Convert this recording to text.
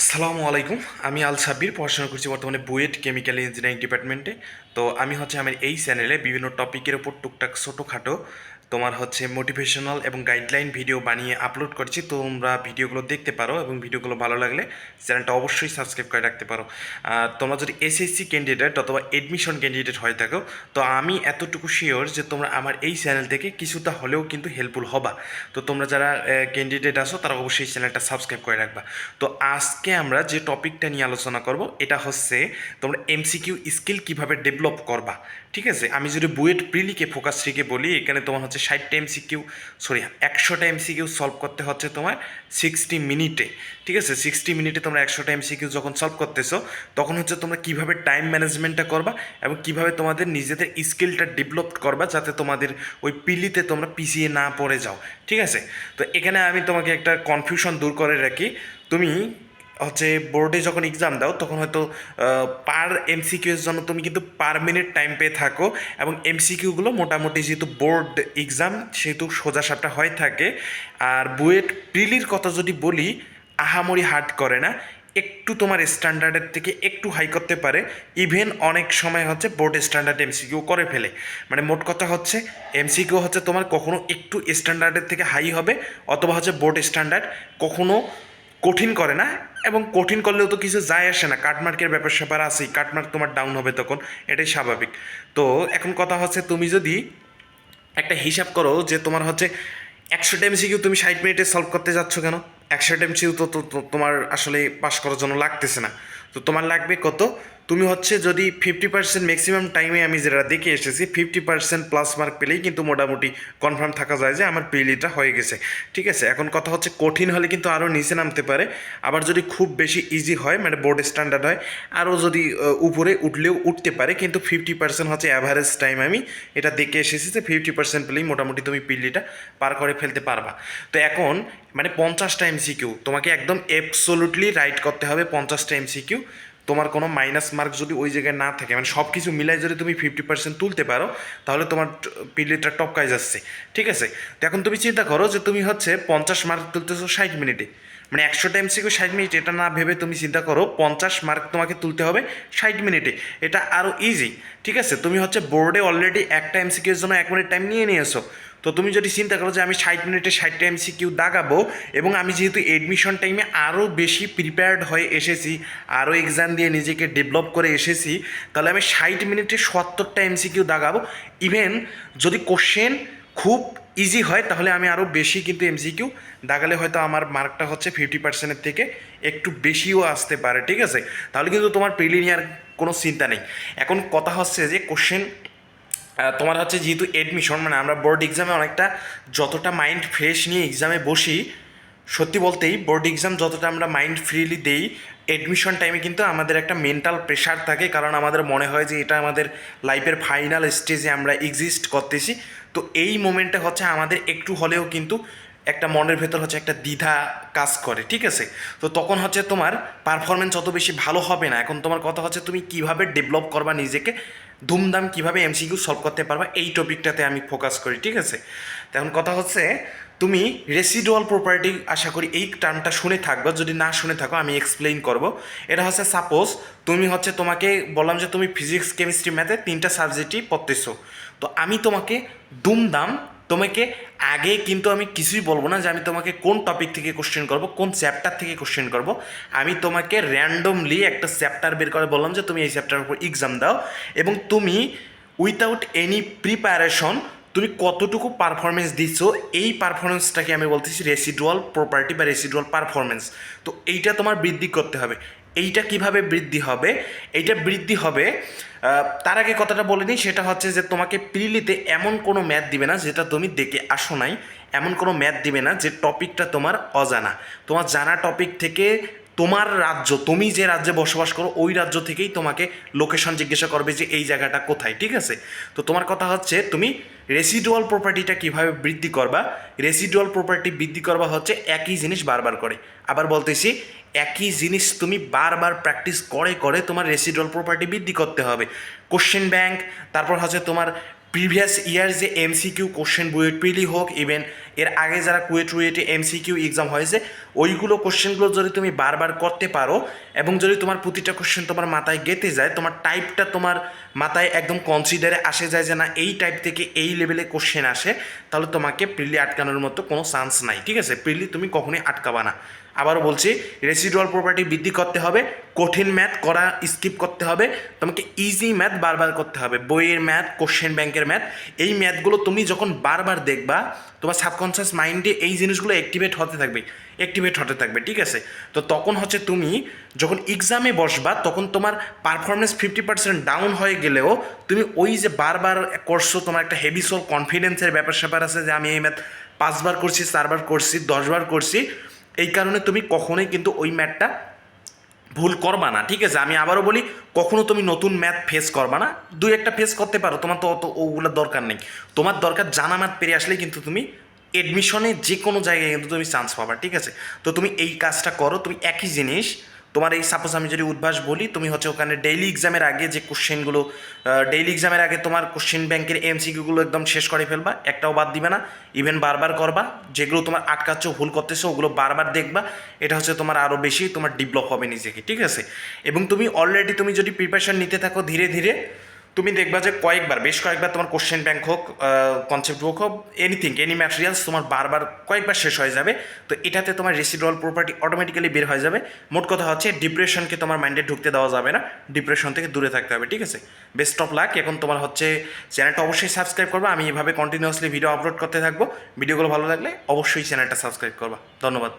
আসসালামু আলাইকুম। আমি আল সাব্বির, পড়াশোনা করছি বর্তমানে বুয়েট কেমিক্যাল ইঞ্জিনিয়ারিং ডিপার্টমেন্টে। তো আমি হচ্ছে আমার এই চ্যানেলে বিভিন্ন টপিকের ওপর টুকটাক ছোটোখাটো তোমার হচ্ছে মোটিভেশনাল এবং গাইডলাইন ভিডিও বানিয়ে আপলোড করছি। তোমরা ভিডিওগুলো দেখতে পারো এবং ভিডিওগুলো ভালো লাগলে চ্যানেলটা অবশ্যই সাবস্ক্রাইব করে রাখতে পারো। আর তোমরা যদি এসএসসি ক্যান্ডিডেট অথবা এডমিশন ক্যান্ডিডেট হয়ে থাকো, তো আমি এতটুকু শিওর যে তোমরা আমার এই চ্যানেল থেকে কিছুটা হলেও কিন্তু হেল্পফুল হবা। তো তোমরা যারা ক্যান্ডিডেট আসো তারা অবশ্যই চ্যানেলটা সাবস্ক্রাইব করে রাখবা। তো আজকে আমরা যে টপিকটা নিয়ে আলোচনা করব, এটা হচ্ছে তোমরা এমসিকিউ স্কিল কীভাবে ডেভেলপ করবা। ঠিক আছে? আমি যদি বুয়েট প্রিলিকে ফোকাস রেখে বলি, এখানে তোমার হচ্ছে ষাটটা এমসিকিউ সরি একশোটা এমসিকিউ সলভ করতে হচ্ছে তোমার সিক্সটি মিনিটে, ঠিক আছে? সিক্সটি মিনিটে তোমরা একশোটা এমসিকিউ যখন সলভ করতেছো, তখন হচ্ছে তোমরা কীভাবে টাইম ম্যানেজমেন্টটা করবা এবং কীভাবে তোমাদের নিজেদের স্কিলটা ডেভেলপ করবা যাতে তোমাদের ওই পিলিতে তোমরা পিছিয়ে না পড়ে যাও, ঠিক আছে? তো এখানে আমি তোমাকে একটা কনফিউশন দূর করে রাখি। তুমি হচ্ছে বোর্ডে যখন এক্সাম দাও, তখন হয়তো পার এমসিকিউ এর জন্য তুমি কিন্তু পার মিনিট টাইম পেয়ে থাকো এবং এমসিকিউগুলো মোটামুটি যেহেতু বোর্ড এক্সাম সেহেতু সোজা সাপটা হয়ে থাকে। আর বুয়েট প্রিলির কথা যদি বলি, আহামরি হার্ড করে না। একটু তোমার স্ট্যান্ডার্ডের থেকে একটু হাই করতে পারে। ইভেন অনেক সময় হচ্ছে বোর্ড স্ট্যান্ডার্ড এমসিকিউ করে ফেলে। মানে মোট কথা হচ্ছে এমসিকিউ হচ্ছে তোমার কখনো একটু স্ট্যান্ডার্ডের থেকে হাই হবে, অথবা হচ্ছে বোর্ড স্ট্যান্ডার্ড কখনো কঠিন করে না। এবং কঠিন করলেও তো কিছু যায় আসে না। কাটমার্কের ব্যাপার স্যাপার আছেই। কাটমার্ক তোমার ডাউন হবে তখন। এটাই স্বাভাবিক। তো এখন কথা হচ্ছে তুমি যদি একটা হিসাব করো যে তোমার হচ্ছে একশোটা এমসিকিউ তুমি ষাট মিনিটে সলভ করতে যাচ্ছ কেন? একশোটা এমসিকিউ তো তোমার আসলে পাস করার জন্য লাগতেছে না। তো তোমার লাগবে কত? তুমি হচ্ছে যদি ফিফটি পার্সেন্ট ম্যাক্সিমাম টাইমে আমি যেটা দেখে এসেছি ফিফটি পার্সেন্ট প্লাস মার্ক পেলেই কিন্তু মোটামুটি কনফার্ম থাকা যায় যে আমার পিলিটা হয়ে গেছে। ঠিক আছে? এখন কথা হচ্ছে কঠিন হলে কিন্তু আরও নিচে নামতে পারে। আবার যদি খুব বেশি ইজি হয় মানে বোর্ড স্ট্যান্ডার্ড হয় আরও যদি উপরে উঠলেও উঠতে পারে, কিন্তু ফিফটি পার্সেন্ট হচ্ছে অ্যাভারেজ টাইম আমি এটা দেখে এসেছি যে ফিফটি পার্সেন্ট পেলেই মোটামুটি তুমি পিলিটা পার করে ফেলতে পারবা। তো এখন মানে পঞ্চাশটা এমসিকিউ তোমাকে একদম অ্যাবসোলুটলি রাইট করতে হবে পঞ্চাশটা এমসিকিউ তোমার কোনো মাইনাস মার্ক যদি ওই জায়গায় না থাকে মানে সব কিছু মিলাই যদি তুমি ফিফটি পার্সেন্ট তুলতে পারো, তাহলে তোমার পিলিটা টপকায় যাচ্ছে। ঠিক আছে? তো এখন তুমি চিন্তা করো যে তুমি হচ্ছে পঞ্চাশ মার্ক তুলতেছো ষাট মিনিটে মানে একশোটা এমসিকিউ ষাট মিনিট, এটা না ভেবে তুমি চিন্তা করো, পঞ্চাশ মার্ক তোমাকে তুলতে হবে ষাট মিনিটে। এটা আরও ইজি ঠিক আছে? তুমি হচ্ছে বোর্ডে অলরেডি একটা এমসিকিউর জন্য এক মিনিট টাইম নিয়ে নিয়েছো। তো তুমি যদি চিন্তা করো যে আমি ষাট মিনিটে ষাটটা এমসি কিউ দাগাবো এবং আমি যেহেতু এডমিশন টাইমে আরও বেশি প্রিপেয়ার্ড হয়ে এসেছি আরও এক্সাম দিয়ে নিজেকে ডেভেলপ করে এসেছি, তাহলে আমি ষাট মিনিটে সত্তরটা এমসি কিউ দাগাবো। ইভেন যদি কোশ্চেন খুব ইজি হয়, তাহলে আমি আরও বেশি কিন্তু এমসিকিউ দাগালে হয়তো আমার মার্কটা হচ্ছে ফিফটি পার্সেন্টের থেকে একটু বেশিও আসতে পারে, ঠিক আছে? তাহলে কিন্তু তোমার প্রিলিনিয়ার কোনো চিন্তা নেই। এখন কথা হচ্ছে যে কোশ্চেন তোমার হচ্ছে যেহেতু এডমিশন মানে আমরা বোর্ড এক্সামে অনেকটা যতটা মাইন্ড ফ্রেশ নিয়ে এক্সামে বসি সত্যি বলতেই বোর্ড এক্সাম যতটা আমরা মাইন্ড ফ্রিলি দেই এডমিশন টাইমে কিন্তু আমাদের একটা মেন্টাল প্রেশার থাকে, কারণ আমাদের মনে হয় যে এটা আমাদের লাইফের ফাইনাল স্টেজে আমরা এক্সিস্ট করতেছি। তো এই মোমেন্টে হচ্ছে আমাদের একটু হলেও কিন্তু একটা মনের ভেতর হচ্ছে একটা দ্বিধা কাজ করে, ঠিক আছে? তো তখন হচ্ছে তোমার পারফরমেন্স অত বেশি ভালো হবে না। এখন তোমার কথা হচ্ছে তুমি কীভাবে ডেভেলপ করবা নিজেকে, ধুমধাম কীভাবে এমসিকিউ সলভ করতে পারবা, এই টপিকটাতে আমি ফোকাস করি, ঠিক আছে? তখন কথা হচ্ছে তুমি রেসিডুয়াল প্রপার্টি আশা করি এই টার্মটা শুনে থাকবা। যদি না শুনে থাকো, আমি এক্সপ্লেইন করব। এটা হচ্ছে সাপোজ তুমি হচ্ছে তোমাকে বললাম যে তুমি ফিজিক্স কেমিস্ট্রি ম্যাথে তিনটা সাবজেক্টই পড়তেছো। তো আমি তোমাকে দুমদাম তোমাকে আগে কিন্তু আমি কিছুই বলব না যে আমি তোমাকে কোন টপিক থেকে কোশ্চেন করব, কোন চ্যাপ্টার থেকে কোশ্চেন করব। আমি তোমাকে র্যান্ডমলি একটা চ্যাপ্টার বের করে বললাম যে তুমি এই চ্যাপ্টারের উপর এক্সাম দাও এবং তুমি উইথাউট এনি প্রিপারেশন তুমি কতটুকু পারফরমেন্স দিচ্ছ এই পারফরমেন্সটাকে আমি বলতেছি রেসিডুয়াল প্রপার্টি বা রেসিডুয়াল পারফরমেন্স তো এইটা তোমার বৃদ্ধি করতে হবে। এইটা কীভাবে বৃদ্ধি হবে? এইটা বৃদ্ধি হবে তার আগে কথাটা বলে নিই, সেটা হচ্ছে যে তোমাকে প্রিলিতে এমন কোনো ম্যাথ দিবে না যেটা তুমি দেখে আসো নাই। এমন কোনো ম্যাথ দিবে না যে টপিকটা তোমার অজানা। তোমার জানা টপিক থেকে তোমার রাজ্য, তুমি যে রাজ্যে বসবাস করো, ওই রাজ্য থেকেই তোমাকে লোকেশন জিজ্ঞাসা করবে যে এই জায়গাটা কোথায়, ঠিক আছে? তো তোমার কথা হচ্ছে তুমি রেসিডুয়াল প্রপার্টিটা কীভাবে বৃদ্ধি করবা? রেসিডুয়াল প্রপার্টি বৃদ্ধি করবা হচ্ছে একই জিনিস বারবার করে। আবার বলতেছি, একই জিনিস তুমি বারবার প্র্যাকটিস করে করে তোমার রেসিডুয়াল প্রপার্টি বৃদ্ধি করতে হবে। কোশ্চেন ব্যাংক তারপর হচ্ছে তোমার প্রিভিয়াস ইয়ার যে এমসিকিউ কোশ্চেন বুয়েট প্রিলি হোক ইভেন এর আগে যারা কুয়েট রুয়েটে এমসিকিউ এক্সাম হয়েছে, ওইগুলো কোশ্চেনগুলো যদি তুমি বারবার করতে পারো এবং যদি তোমার প্রতিটা কোশ্চেন তোমার মাথায় গেতে যায়, তোমার টাইপটা তোমার মাথায় একদম কনসিডারে আসে যায় যে না, এই টাইপ থেকে এই লেভেলে কোশ্চেন আসে, তাহলে তোমাকে প্রিলি আটকানোর মতো কোনো চান্স নাই। ঠিক আছে? প্রিলি তুমি কখনোই আটকাবা না। আবারও বলছি রেসিডুয়াল প্রপার্টি বৃদ্ধি করতে হবে, কঠিন ম্যাথ করা স্কিপ করতে হবে, তোমাকে ইজি ম্যাথ বারবার করতে হবে, বইয়ের ম্যাথ কোশ্চেন ব্যাংকের ম্যাথ এই ম্যাথগুলো তুমি যখন বারবার দেখবা, তোমার সাবকনসিয়াস মাইন্ডে এই জিনিসগুলো অ্যাক্টিভেট হতে থাকবে অ্যাক্টিভেট হতে থাকবে, ঠিক আছে? তো তখন হচ্ছে তুমি যখন এক্সামে বসবা, তখন তোমার পারফরমেন্স ফিফটি পার্সেন্ট ডাউন হয়ে গেলেও তুমি ওই যে বারবার করছ, তোমার একটা হেভি সোল কনফিডেন্সের ব্যাপার স্যাপার আছে যে আমি এই ম্যাথ পাঁচবার করছি, চারবার করছি, দশবার করছি এই কারণে তুমি কখনোই কিন্তু ওই ম্যাথটা ভুল করবা না, ঠিক আছে? আমি আবারও বলি, কখনো তুমি নতুন ম্যাথ ফেস করবা না। দুই একটা ফেস করতে পারো, তোমার তো অত ওগুলোর দরকার নেই। তোমার দরকার জানা ম্যাথ পেরে আসলেই কিন্তু তুমি এডমিশনে যে কোনো জায়গায় কিন্তু তুমি চান্স পাবা, ঠিক আছে? তো তুমি এই কাজটা করো, তুমি একই জিনিস তোমার এই সাপোজ আমি যদি উদ্ভাস বলি, তুমি হচ্ছে ওখানে ডেইলি এক্সামের আগে যে কোশ্চেনগুলো ডেইলি এক্সামের আগে তোমার কোশ্চেন ব্যাংকের এমসিকিউগুলো একদম শেষ করে ফেলবা, একটাও বাদ দিবে না ইভেন বারবার করবা, যেগুলো তোমার আটকাচ্ছ, ভুল করতেছো, ওগুলো বারবার দেখবা, এটা হচ্ছে তোমার আরও বেশি তোমার ডেভেলপ হবে নিজেকে, ঠিক আছে? এবং তুমি অলরেডি তুমি যদি প্রিপারেশন নিতে থাকো ধীরে ধীরে তুমি দেখবা যে কয়েকবার, বেশ কয়েকবার তোমার কোশ্চেন ব্যাংক হোক কনসেপ্ট বুক হোক এনিথিং এনি ম্যাটেরিয়ালস তোমার বারবার কয়েকবার শেষ হয়ে যাবে। তো এটাতে তোমার রেসিডুয়াল প্রপার্টি অটোমেটিক্যালি বের হয়ে যাবে। মোট কথা হচ্ছে ডিপ্রেশনকে তোমার মাইন্ডে ঢুকতে দেওয়া যাবে না ডিপ্রেশন থেকে দূরে থাকতে হবে, ঠিক আছে? বেস্ট অফ লাক এখন তোমার হচ্ছে চ্যানেলটা অবশ্যই সাবস্ক্রাইব করবা, আমি এভাবে কন্টিনিউয়াসলি ভিডিও আপলোড করতে থাকব। ভিডিওগুলো ভালো লাগলে অবশ্যই চ্যানেলটা সাবস্ক্রাইব করবা। ধন্যবাদ।